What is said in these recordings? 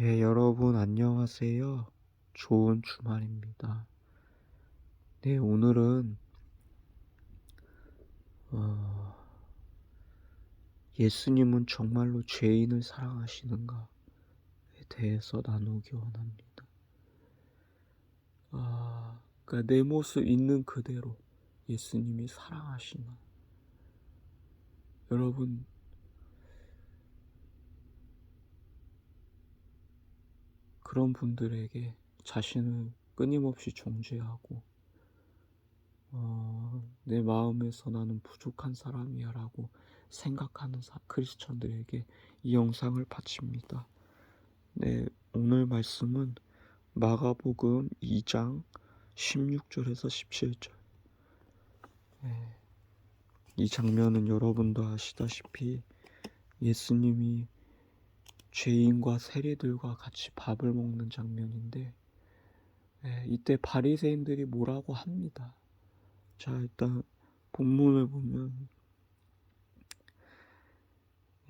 네, 여러분 안녕하세요. 좋은 주말입니다. 네, 오늘은 어, 예수님은 정말로 죄인을 사랑하시는가에 대해서 나누기 원합니다. 아, 그러니까 내 모습 있는 그대로 예수님이 사랑하시나? 여러분 그런 분들에게 자신을 끊임없이 정죄하고 어, 내 마음에서 나는 부족한 사람이야 라고 생각하는 사, 크리스천들에게 이 영상을 바칩니다. 네, 오늘 말씀은 마가복음 2장 16절에서 17절. 네, 이 장면은 여러분도 아시다시피 예수님이 죄인과 세리들과 같이 밥을 먹는 장면인데 예, 이때 바리새인들이 뭐라고 합니다. 자 일단 본문을 보면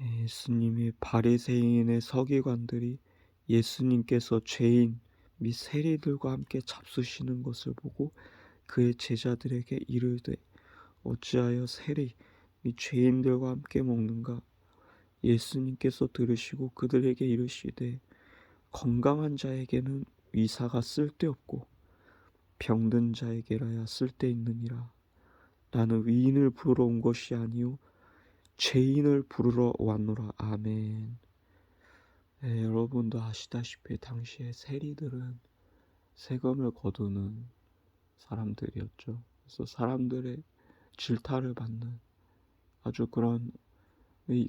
예수님이 바리새인의 서기관들이 예수님께서 죄인 및 세리들과 함께 잡수시는 것을 보고 그의 제자들에게 이르되 어찌하여 세리 및 죄인들과 함께 먹는가 예수님께서 들으시고 그들에게 이르시되 건강한 자에게는 의사가 쓸데없고 병든 자에게라야 쓸데있느니라. 나는 위인을 부르러 온 것이 아니요 죄인을 부르러 왔노라. 아멘. 네, 여러분도 아시다시피 당시에 세리들은 세금을 거두는 사람들이었죠. 그래서 사람들의 질타를 받는 아주 그런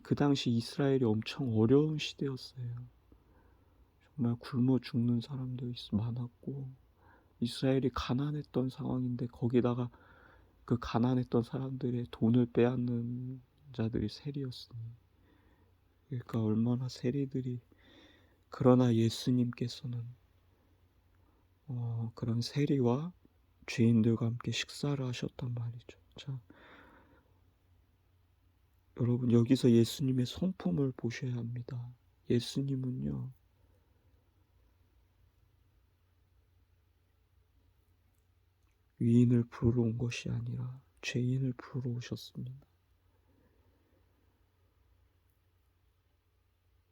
그 당시 이스라엘이 엄청 어려운 시대였어요. 정말 굶어 죽는 사람도 많았고 이스라엘이 가난했던 상황인데 거기다가 그 가난했던 사람들의 돈을 빼앗는 자들이 세리였으니 그러니까 얼마나 세리들이 그러나 예수님께서는 어, 그런 세리와 죄인들과 함께 식사를 하셨단 말이죠. 자, 여러분 여기서 예수님의 성품을 보셔야 합니다. 예수님은요. 위인을 부르러 온 것이 아니라 죄인을 부르러 오셨습니다.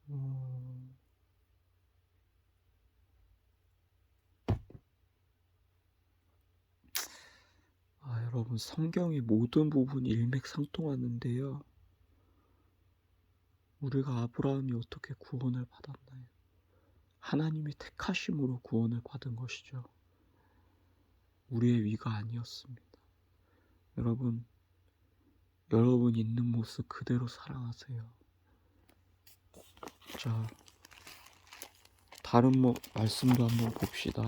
어... 아, 여러분 성경의 모든 부분이 일맥상통하는데요. 우리가 아브라함이 어떻게 구원을 받았나요? 하나님이 택하심으로 구원을 받은 것이죠. 우리의 위가 아니었습니다. 여러분, 여러분 있는 모습 그대로 사랑하세요. 자, 다른 뭐 말씀도 한번 봅시다.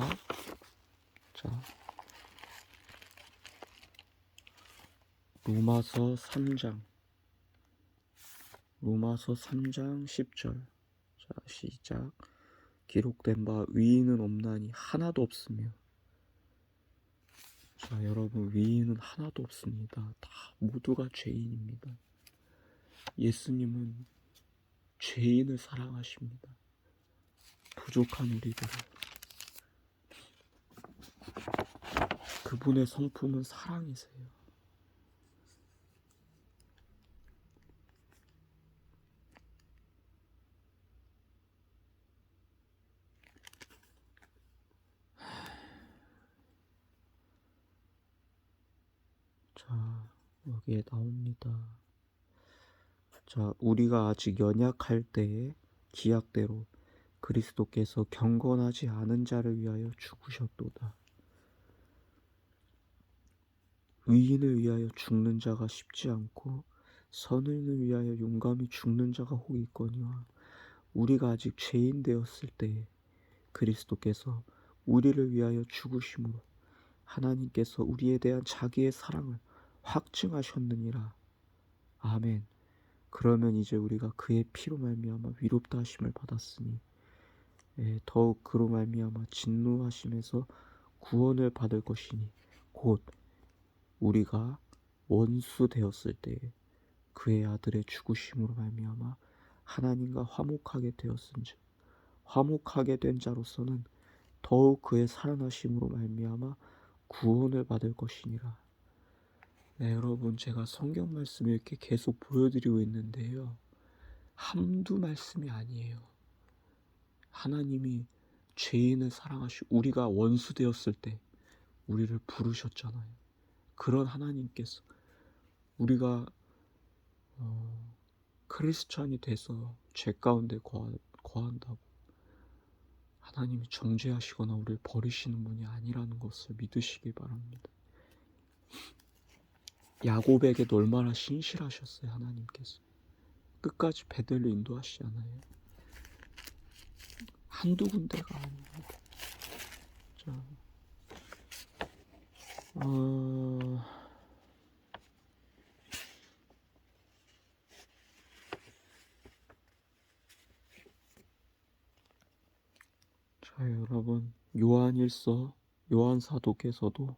자, 로마서 3장 로마서 3장 10절. 자, 시작. 기록된 바 위인은 없나니 하나도 없으며. 자, 여러분, 위인은 하나도 없습니다. 다 모두가 죄인입니다. 예수님은 죄인을 사랑하십니다. 부족한 우리들을. 그분의 성품은 사랑이세요. 자, 여기에 나옵니다. 자, 우리가 아직 연약할 때에 기약대로 그리스도께서 경건하지 않은 자를 위하여 죽으셨도다. 의인을 위하여 죽는 자가 쉽지 않고 선인을 위하여 용감히 죽는 자가 혹 있거니와 우리가 아직 죄인 되었을 때에 그리스도께서 우리를 위하여 죽으심으로 하나님께서 우리에 대한 자기의 사랑을 확증하셨느니라. 아멘. 그러면 이제 우리가 그의 피로 말미암아 위롭다 하심을 받았으니 예, 더욱 그로 말미암아 진노하심에서 구원을 받을 것이니 곧 우리가 원수 되었을 때에 그의 아들의 죽으심으로 말미암아 하나님과 화목하게 되었은즉 화목하게 된 자로서는 더욱 그의 살아나심으로 말미암아 구원을 받을 것이니라. 네, 여러분 제가 성경 말씀을 이렇게 계속 보여드리고 있는데요. 한두 말씀이 아니에요. 하나님이 죄인을 사랑하시고 우리가 원수 되었을 때 우리를 부르셨잖아요. 그런 하나님께서 우리가 어, 크리스찬이 돼서 죄 가운데 거한다고 하나님이 정죄하시거나 우리를 버리시는 분이 아니라는 것을 믿으시기 바랍니다. 야곱에게 얼마나 신실하셨어요 하나님께서 끝까지 베델로 인도하시잖아요. 한두 군데가 아닙니다. 자, 어... 자, 여러분 요한일서 요한 사도께서도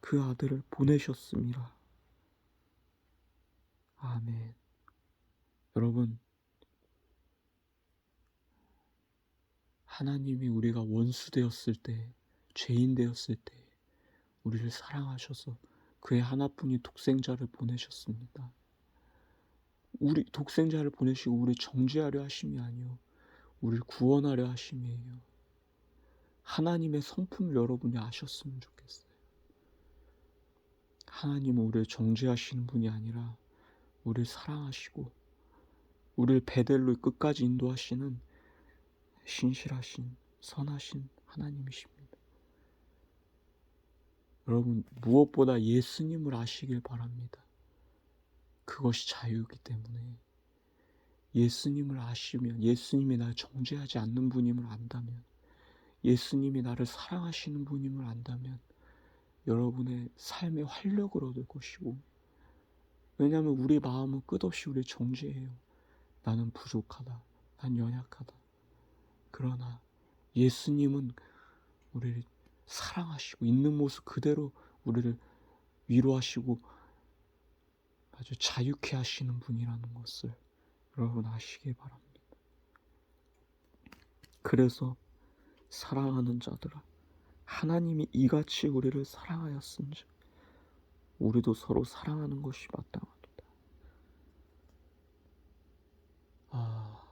그 아들을 보내셨습니다. 아멘. 여러분, 하나님이 우리가 원수 되었을 때, 죄인 되었을 때, 우리를 사랑하셔서 그의 하나뿐인 독생자를 보내셨습니다. 우리 독생자를 보내시고 우리 정죄하려 하심이 아니요, 우리를 구원하려 하심이에요. 하나님의 성품을 여러분이 아셨으면 좋겠어요. 하나님은 우리를 정죄하시는 분이 아니라 우리를 사랑하시고 우리를 베델로 끝까지 인도하시는 신실하신 선하신 하나님이십니다. 여러분 무엇보다 예수님을 아시길 바랍니다. 그것이 자유이기 때문에 예수님을 아시면 예수님이 날 정죄하지 않는 분임을 안다면 예수님이 나를 사랑하시는 분임을 안다면 여러분의 삶의 활력을 얻을 것이고 왜냐하면 우리 마음은 끝없이 우리 정죄해요. 나는 부족하다. 난 연약하다. 그러나 예수님은 우리를 사랑하시고 있는 모습 그대로 우리를 위로하시고 아주 자유케 하시는 분이라는 것을 여러분 아시기 바랍니다. 그래서 사랑하는 자들아 하나님이 이같이 우리를 사랑하였은즉 우리도 서로 사랑하는 것이 마땅하도다. 아,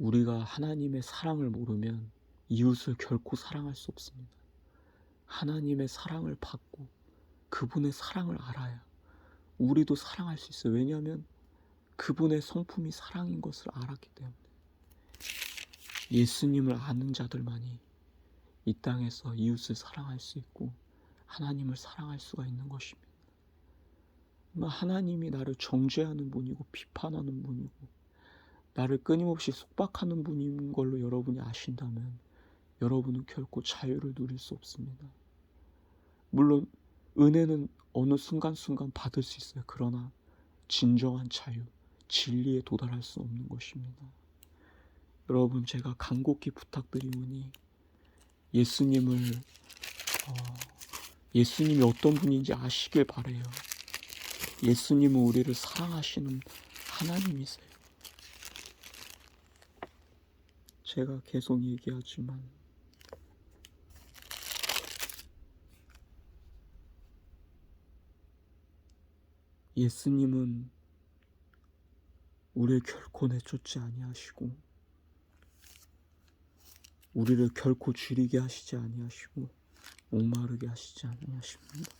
우리가 하나님의 사랑을 모르면 이웃을 결코 사랑할 수 없습니다. 하나님의 사랑을 받고 그분의 사랑을 알아야 우리도 사랑할 수 있어요. 왜냐하면 그분의 성품이 사랑인 것을 알았기 때문에. 예수님을 아는 자들만이 이 땅에서 이웃을 사랑할 수 있고 하나님을 사랑할 수가 있는 것입니다. 하나님이 나를 정죄하는 분이고 비판하는 분이고 나를 끊임없이 속박하는 분인 걸로 여러분이 아신다면 여러분은 결코 자유를 누릴 수 없습니다. 물론 은혜는 어느 순간순간 받을 수 있어요. 그러나 진정한 자유, 진리에 도달할 수 없는 것입니다. 여러분 제가 간곡히 부탁드리오니 예수님을 어, 예수님이 어떤 분인지 아시길 바래요. 예수님은 우리를 사랑하시는 하나님이세요. 제가 계속 얘기하지만 예수님은 우리를 결코 내쫓지 아니하시고 우리를 결코 줄이게 하시지 아니하시고 목마르게 하시지 아니하십니다.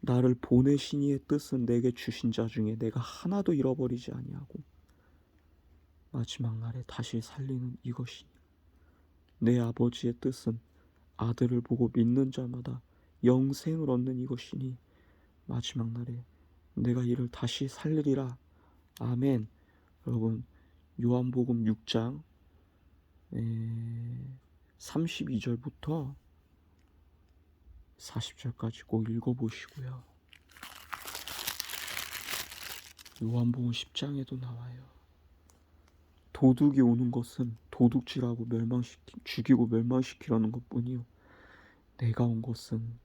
나를 보내신 이의 뜻은 내게 주신 자 중에 내가 하나도 잃어버리지 아니하고 마지막 날에 다시 살리는 이것이니 내 아버지의 뜻은 아들을 보고 믿는 자마다 영생을 얻는 이것이니 마지막 날에 내가 이를 다시 살리리라 아멘 여러분 요한복음 6장 32절부터 40절까지 꼭 읽어보시고요. 요한복음 10장에도 나와요. 도둑이 오는 것은 도둑질하고 멸망시키 죽이고 멸망시키려는 것 뿐이요. 내가 온 것은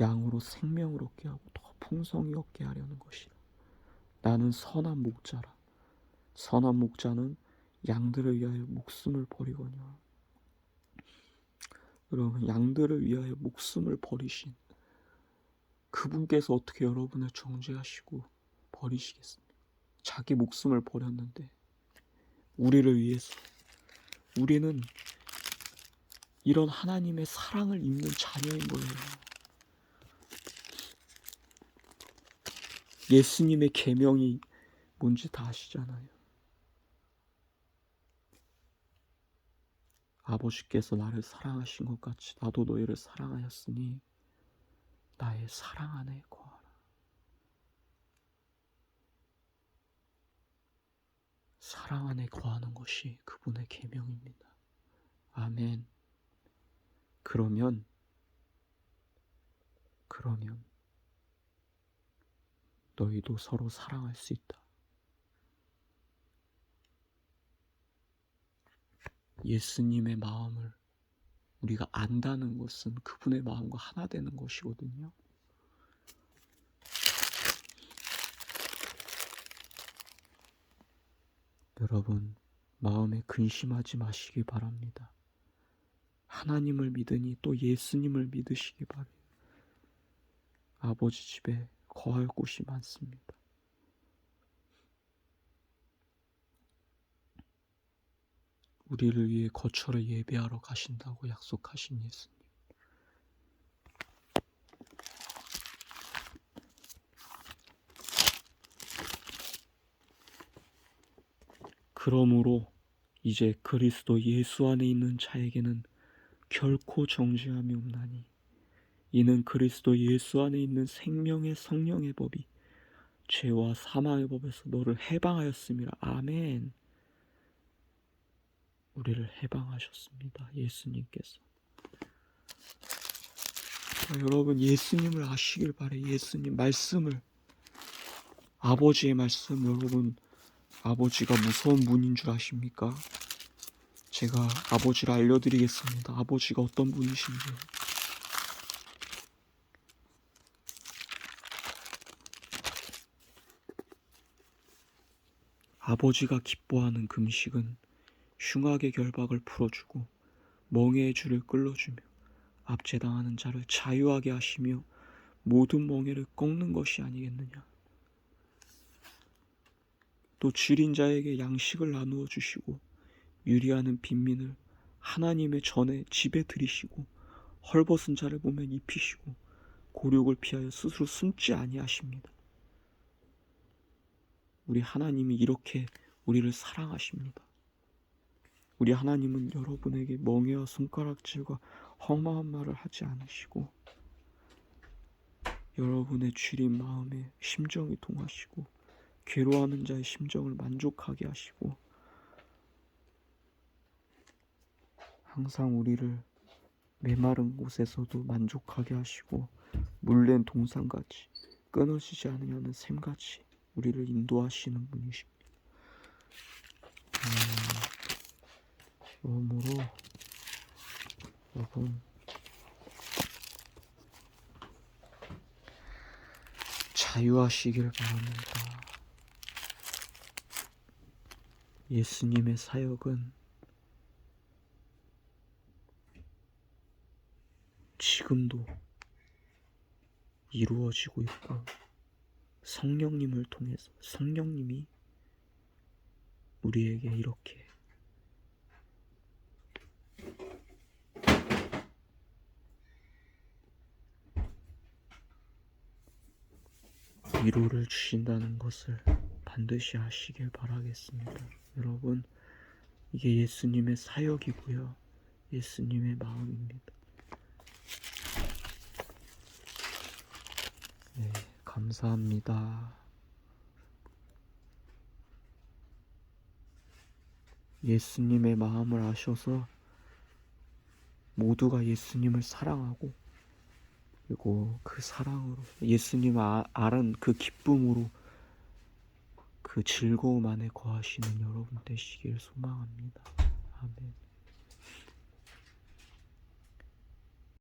양으로 생명을 얻게 하고 더 풍성히 얻게 하려는 것이라. 나는 선한 목자라. 선한 목자는 양들을 위하여 목숨을 버리거니와. 여러분 양들을 위하여 목숨을 버리신 그분께서 어떻게 여러분을 정죄하시고 버리시겠습니까? 자기 목숨을 버렸는데 우리를 위해서 우리는 이런 하나님의 사랑을 입는 자녀인 거예요. 예수님의 계명이 뭔지 다 아시잖아요. 아버지께서 나를 사랑하신 것 같이 나도 너희를 사랑하였으니 나의 사랑 안에 거하라. 사랑 안에 거하는 것이 그분의 계명입니다. 아멘. 그러면 그러면 너희도 서로 사랑할 수 있다. 예수님의 마음을 우리가 안다는 것은 그분의 마음과 하나 되는 것이거든요. 여러분, 마음에 근심하지 마시기 바랍니다. 하나님을 믿으니 또 예수님을 믿으시기 바래요. 아버지 집에 거할 곳이 많습니다. 우리를 위해 거처를 예배하러 가신다고 약속하신 예수님. 그러므로 이제 그리스도 예수 안에 있는 자에게는 결코 정죄함이 없나니 이는 그리스도 예수 안에 있는 생명의 성령의 법이 죄와 사망의 법에서 너를 해방하였음이라. 아멘. 우리를 해방하셨습니다. 예수님께서. 자, 여러분 예수님을 아시길 바래. 예수님 말씀을 아버지의 말씀 여러분 아버지가 무서운 분인 줄 아십니까? 제가 아버지를 알려드리겠습니다. 아버지가 어떤 분이신지. 아버지가 기뻐하는 금식은 흉악의 결박을 풀어주고 멍해의 줄을 끌어주며 압제당하는 자를 자유하게 하시며 모든 멍해를 꺾는 것이 아니겠느냐. 또 줄인 자에게 양식을 나누어 주시고 유리하는 빈민을 하나님의 전에 집에 들이시고 헐벗은 자를 보면 입히시고 고륙을 피하여 스스로 숨지 아니하십니다. 우리 하나님이 이렇게 우리를 사랑하십니다. 우리 하나님은 여러분에게 멍에와 손가락질과 험한 말을 하지 않으시고 여러분의 줄인 마음에 심정이 동하시고 괴로워하는 자의 심정을 만족하게 하시고 항상 우리를 메마른 곳에서도 만족하게 하시고 물랜 동산같이 끊어지지 않으려는 샘같이 우리를 인도하시는 분이십니다. 음, 그러므로 여러분 자유하시길 바랍니다. 예수님의 사역은 지금도 이루어지고 있고 성령님을 통해서 성령님이 우리에게 이렇게 위로를 주신다는 것을 반드시 아시길 바라겠습니다. 여러분, 이게 예수님의 사역이고요. 예수님의 마음입니다. 네, 감사합니다. 예수님의 마음을 아셔서 모두가 예수님을 사랑하고 그리고 그 사랑으로 예수님 아, 아는 그 기쁨으로 그 즐거움 안에 거하시는 여러분 되시길 소망합니다. 아멘.